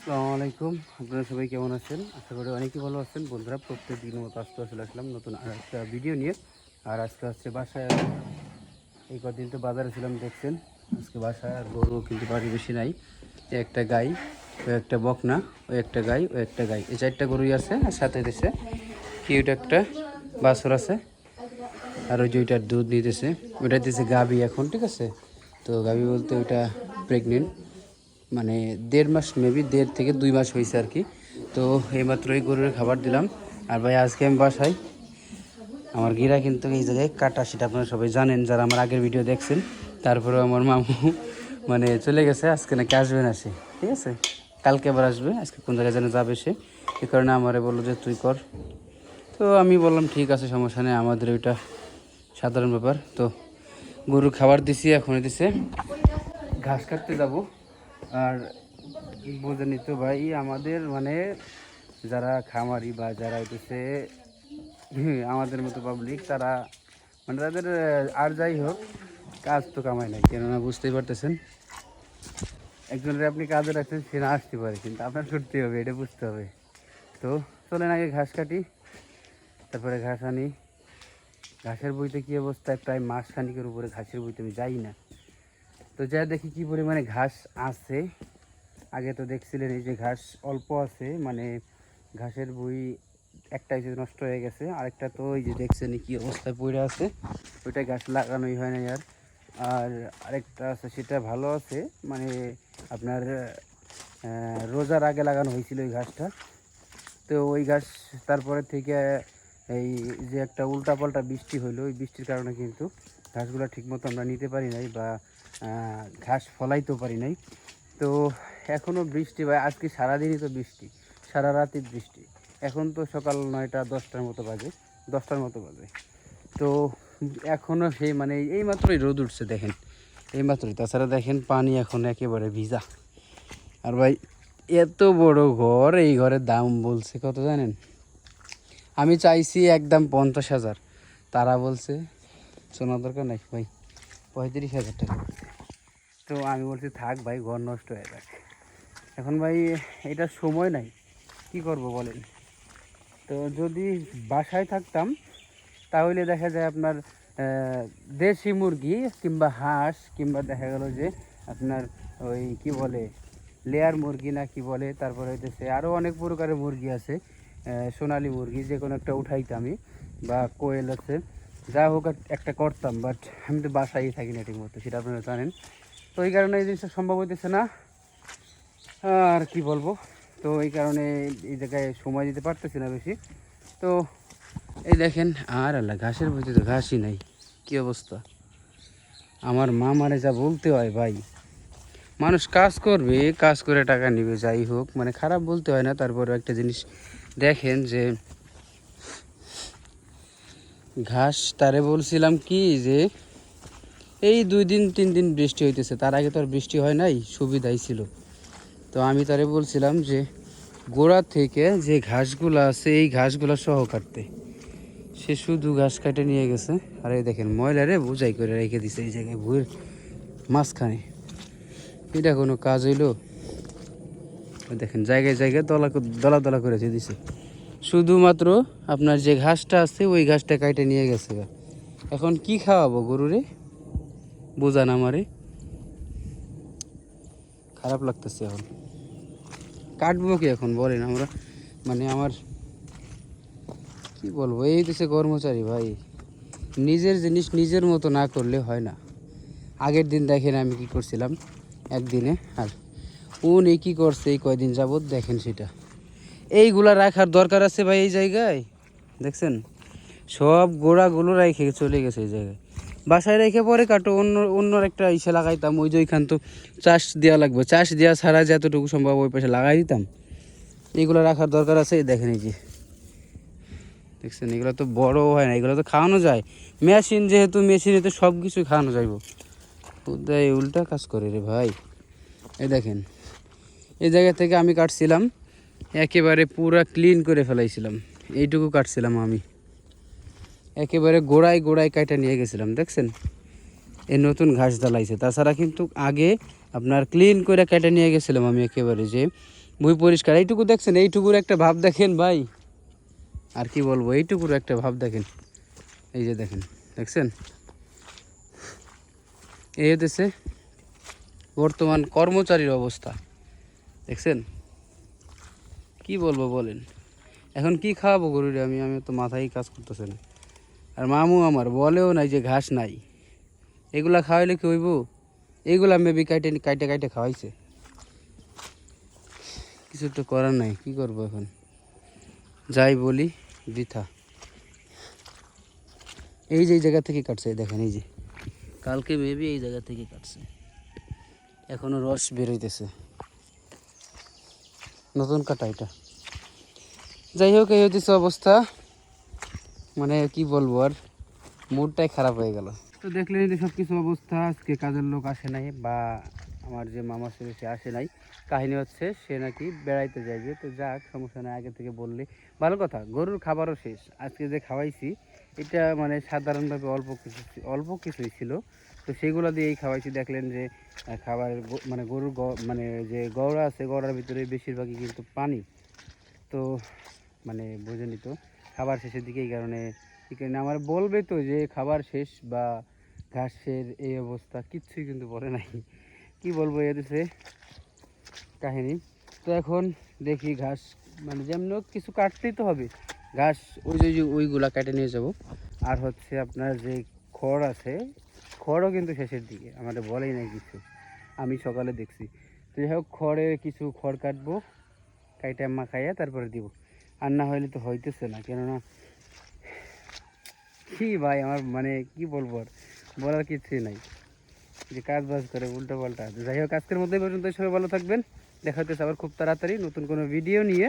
আসসালামু আলাইকুম। আপনারা সবাই কেমন আছেন? আশা করি অনেকেই ভালো আছেন। বন্ধুরা প্রত্যেক দিন মতো আসতে চলে আসলাম নতুন আর একটা ভিডিও নিয়ে। আর আজকে হচ্ছে বাসায়। এই কদিন তো বাজারে ছিলাম, দেখছেন? আজকে বাসায় আর গরু কিন্তু বাড়ি বেশি নাই। একটা গাই ওই একটা বকনা ওই একটা গাই ওই একটা গাই। এই চারটা গরুই আছে, আর সাথে দিছে কিউট একটা বাছর আছে। আর ওই যে ওইটার দুধ নিতেছে। ওইটা দিতেছে গাবি এখন, ঠিক আছে? তো গাবি বলতে ওইটা প্রেগনেন্ট মানে দেড় মাস মেবি দেড় থেকে দুই মাস হয়েছে আর কি। তো এইমাত্রই গরুর খাবার দিলাম। আর ভাই, আজকে আমি বাসায় আমার গিরা কিন্তু এই জায়গায় কাটা সেটা আপনারা সবাই জানেন, যারা আমার আগের ভিডিও দেখছেন। তারপরে আমার মামু মানে চলে গেছে, আজকে নাকি আসবে না সে, ঠিক আছে? কালকে আবার আসবে, আজকে কোন জায়গায় যেন যাবে সে। এই কারণে আমারে বলল যে, তুই কর। তো আমি বললাম, ঠিক আছে, সমস্যা নেই, আমাদের ওইটা সাধারণ ব্যাপার। তো গরু খাবার দিছি এখন দিছে। ঘাস কাটতে যাব। আর বোঝেনি তো ভাই, আমাদের মানে যারা খামারি বা যারা হইতেছে আমাদের মতো পাবলিক তারা মানে তাদের আর যাই হোক, কাজ তো কামাই নাই, কেননা বুঝতেই পারতেছেন। একজনের আপনি কাজে রাখছেন, সে না আসতে পারে, কিন্তু আপনার করতে হবে, এটা বুঝতে হবে। তো চলেন আগে ঘাস কাটি, তারপরে ঘাস আনি। ঘাসের বইতে কী অবস্থা? প্রায় মাস খানিকের উপরে ঘাসের বইতে আমি যাই না। তো যা দেখি কি পরিমাণে ঘাস আছে। আগে তো দেখছিলেন এই যে ঘাস অল্প আছে মানে ঘাসের বই একটা যে নষ্ট হয়ে গেছে। আরেকটা তো ওই যে দেখছেন কি অবস্থায় পড়ে আছে, ওইটা ঘাস লাগানোই হয় না আর। আর আরেকটা আছে, সেটা ভালো আছে মানে আপনার রোজার আগে লাগানো হয়েছিল ওই ঘাসটা। তো ওই ঘাস তারপরে থেকে এই যে একটা উল্টাপাল্টা বৃষ্টি হলো ওই বৃষ্টির কারণে কিন্তু ঘাসগুলো ঠিকমতো আমরা নিতে পারি নাই বা ঘাস ফলাইতেও পারি নাই। তো এখনও বৃষ্টি ভাই আজকে সারাদিনই তো বৃষ্টি, সারা রাতই বৃষ্টি। এখন তো সকাল নয়টা দশটার মতো বাজে, দশটার মতো বাজে। তো এখনও সেই মানে এই মাত্রই রোদ উঠছে দেখেন, এই মাত্রই। তাছাড়া দেখেন পানি এখন একেবারে ভিজা। আর ভাই, এত বড় ঘর, এই ঘরের দাম বলছে কত জানেন? আমি চাইছি একদম পঞ্চাশ হাজার। তারা বলছে শোনা দরকার নাই ভাই। পঁয়ত্রিশ হাজার টাকা। তো আমি বলছি, থাক ভাই, ঘর নষ্ট হয়ে যাক। এখন ভাই, এটা সময় নাই। কি করব বলেন? তো যদি বাসায় থাকতাম, তাহলে দেখা যায় আপনার দেশি মুরগি কিংবা হাঁস, কিংবা দেখা গেল যে আপনার ওই কি বলে, লেয়ার মুরগি না কি বলে, তারপরে হইতেছে আরও অনেক প্রকারের মুরগি আছে সোনালী মুরগি যে কোনো একটা উঠাইতামই বা কোয়েল আছে। যা হোক এক- একটা করতাম বাট আমি তো বাসায় থাকি না ঠিক মতো সেটা আপনারা জানেন। তো এই কারণে এই জিনিসটা সম্ভব হইতেছে না। আর কি বলব? তো এই কারণে এই জায়গায় সময় দিতে পারতেছি না বেশি। তো এই দেখেন, আর আল্লাহ, ঘাসের ভিতরে তো ঘাসই নাই। কি অবস্থা? আমার মা মারে যা বলতে হয় ভাই। মানুষ কাজ করবে, কাজ করে টাকা নিবে, যাই হোক মানে খারাপ বলতে হয় না। তারপরে একটা জিনিস দেখেন যে ঘাস, তারে বলছিলাম কি যে এই দুই দিন, তিন দিন বৃষ্টি হইতেছে, তার আগে তো আর বৃষ্টি হয় নাই, সুবিধাই ছিল। তো আমি তারে বলছিলাম যে গোড়া থেকে যে ঘাসগুলো আছে, এই ঘাসগুলো সহ কাটতে। সে শুধু ঘাস কাটে নিয়ে গেছে, আর এই দেখেন ময়লারে বোঝাই করে রেখে দিছে এই জায়গায় ভুয়ের মাঝখানে। এটা কোনো কাজ হইল? দেখেন জায়গায় জায়গায় দলা দলা দলা করে দিছে। শুধুমাত্র আপনার যে ঘাসটা আছে, ওই ঘাসটা কাটে নিয়ে গেছে এখন কি খাওয়াবো গরুরে? বোঝান আমারে। খারাপ লাগতেছে এখন। কাটবো কি এখন, বলেন আমরা। মানে আমার, কি বলব? এই দেশে কর্মচারী ভাই। নিজের জিনিস নিজের মতো না করলে হয় না। আগের দিন দেখেন আমি কি করছিলাম, একদিনে। আর উনি কি করছে, এই কয়দিন যাবত দেখেন সেটা। এইগুলা রাখার দরকার আছে ভাই এই জায়গায়? দেখছেন? সব গোড়াগুলো রেখে চলে গেছে এই জায়গায়। বাসায় রেখে পরে কাটো, অন্য অন্য একটা ইসে লাগাইতাম, ওই যে ওইখান তো চাষ দেওয়া লাগবে। চাষ দেওয়া ছাড়া যতটুকু সম্ভব ওই পাশে লাগাই দিতাম। এগুলো রাখার দরকার আছে দেখেন এই যে। দেখছেন? এগুলো তো বড় হয় না, এগুলো তো খাওয়ানো যায়। মেশিন যেহেতু, মেশিনে তো সব কিছু খাওয়ানো যাইব। উল্টা কাজ করে রে ভাই। এই দেখেন। এই জায়গা থেকে আমি কাটছিলাম। একেবারে পুরা ক্লিন করে ফেলাইছিলাম। এইটুকু কাটছিলাম আমি। একেবারে গোড়ায় গোড়ায় কাটা নিয়ে গেছিলাম, দেখছেন? এই নতুন ঘাস দালাইছে তাছাড়া কিন্তু আগে আপনার ক্লিন করে কেটে নিয়ে গেছিলাম আমি একেবারে যে বই পরিষ্কার। এইটুকু দেখছেন? এইটুকুর একটা ভাব দেখেন ভাই। আর কি বলব? এইটুকুর একটা ভাব দেখেন। এই যে দেখেন, দেখছেন? এই হতেছে বর্তমান কর্মচারীর অবস্থা। দেখছেন? কি বলব বলেন? এখন কি খাওয়াবো গরুরে আমি? আমি তো মাথায় কাজ করতেছে না। আর মামু আমার বলেও নাই যে ঘাস নাই। এগুলা খাওয়াইলে কি হইব? এগুলা মেবি কাইটে কাইটে কাইটে খাওয়াইছে। কিছু তো করার নাই, কি করব এখন? যাই বলি, বৃথা। এই যে, এই জায়গা থেকে কাটছে দেখেন, এই যে। কালকে মেবি এই জায়গা থেকে কাটছে। এখনও রস বেরোইতেছে নতুন কাটা এটা। যাই হোক, এই হচ্ছে অবস্থা। মানে কি বলব আর, মুডটাই খারাপ হয়ে গেল। তো দেখলেন যে সব কিছু অবস্থা, আজকে কাজের লোক আসে নাই বা আমার যে মামা ছিল সে আসে নাই। কাহিনী হচ্ছে, সে নাকি বেড়াইতে যাইবে তো যাক, সমস্যা নাই, আগে থেকে বললে। ভালো কথা, গরুর খাবারও শেষ। আজকে যে খাওয়াইছি, এটা মানে সাধারণভাবে অল্প কিছু, অল্প কিছুই ছিল। তো সেগুলো দিয়েই খাওয়াইছি। দেখলেন যে আহ, খাবারের মানে গরুর মানে যে গড়া আছে গড়ার ভিতরে বেশিরভাগই কিন্তু পানি। তো মানে বোঝেনি তো খাবার শেষের দিকে এই কারণে এই আমার বলবে তো যে খাবার শেষ বা ঘাসের এই অবস্থা কিচ্ছুই কিন্তু বলে নাই। কি বলব এদেশে? কাহিনী। তো এখন দেখি ঘাস মানে যেমন কিছু কাটতেই তো হবে। ঘাস ওই যে ওইগুলা কেটে নিয়ে যাব। আর হচ্ছে আপনার যে খড় আছে খড়ও কিন্তু শেষের দিকে, আমাদের বলেই নাই কিছু। আমি সকালে দেখছি। তো যাই হোক, খড়ে কিছু খড় কাটবো, কাইটা মাখাইয়া তারপরে দিব। আর না হইলে তো হইতেছে না, কেননা কি ভাই, আমার মানে কি বলব আর, বলার কিছুই নাই। যে কাজ বাজ করে উল্টো পাল্টা যাই হোক, আজকের মধ্যে পর্যন্ত সবাই ভালো থাকবেন। দেখা হচ্ছে আবার খুব তাড়াতাড়ি নতুন কোনো ভিডিও নিয়ে।